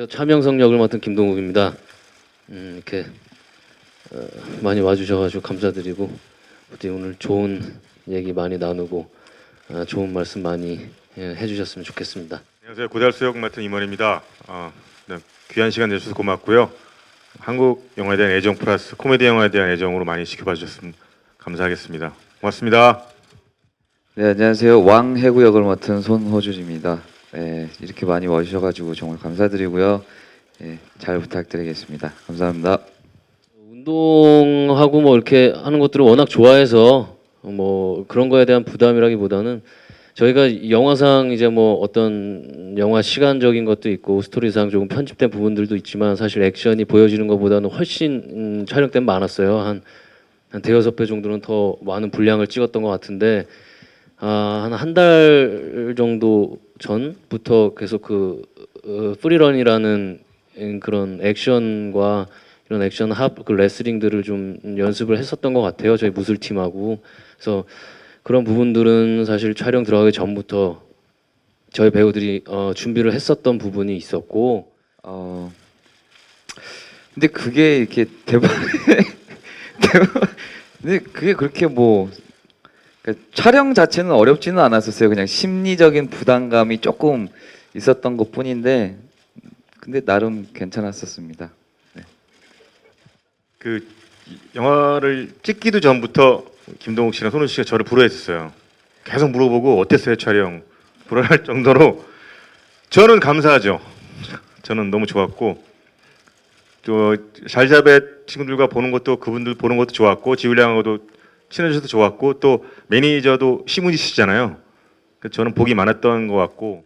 안녕하세요. 차명성 역을 맡은 김동욱입니다. 음, 이렇게 어, 많이 와주셔가지고 감사드리고 부디 오늘 좋은 얘기 많이 나누고 아, 좋은 말씀 많이 예, 해주셨으면 좋겠습니다. 안녕하세요. 고달수 역 맡은 임원입니다. 어, 네, 귀한 시간 내주셔서 고맙고요. 한국 영화에 대한 애정 플러스 코미디 영화에 대한 애정으로 많이 지켜봐 주셨으면 감사하겠습니다. 고맙습니다. 네 안녕하세요 왕해구 역을 맡은 손호준입니다. 네, 이렇게 많이 와주셔가지고 정말 감사드리고요. 네, 잘 부탁드리겠습니다. 감사합니다. 운동하고 뭐 이렇게 하는 것들을 워낙 좋아해서 뭐 그런 거에 대한 부담이라기보다는 저희가 영화상 이제 뭐 어떤 영화 시간적인 것도 있고 스토리상 조금 편집된 부분들도 있지만 사실 액션이 보여지는 것보다는 훨씬 음, 촬영 때는 많았어요. 한, 한 대여섯 배 정도는 더 많은 분량을 찍었던 것 같은데 아, 한 한 달 정도 전부터 계속 그 어, 프리런이라는 음, 그런 액션과 이런 액션 합, 그 레슬링들을 좀 연습을 했었던 것 같아요. 저희 무술팀하고. 그래서 그런 부분들은 사실 촬영 들어가기 전부터 저희 배우들이 어, 준비를 했었던 부분이 있었고 어 근데 그게 이렇게 대박 근데 그게 그렇게 뭐 촬영 자체는 어렵지는 않았었어요. 그냥 심리적인 부담감이 조금 있었던 것 뿐인데 근데 나름 괜찮았었습니다. 그 이- 영화를 찍기도 전부터 김동욱 씨랑 손우 씨가 저를 불러했었어요. 계속 물어보고 어땠어요 촬영? 불안할 정도로 저는 감사하죠. 저는 너무 좋았고 또 잘잡의 친구들과 보는 것도 그분들 보는 것도 좋았고 지훈량하고도 친해져서 좋았고 또 매니저도. 그래서 저는 복이 많았던 것 같고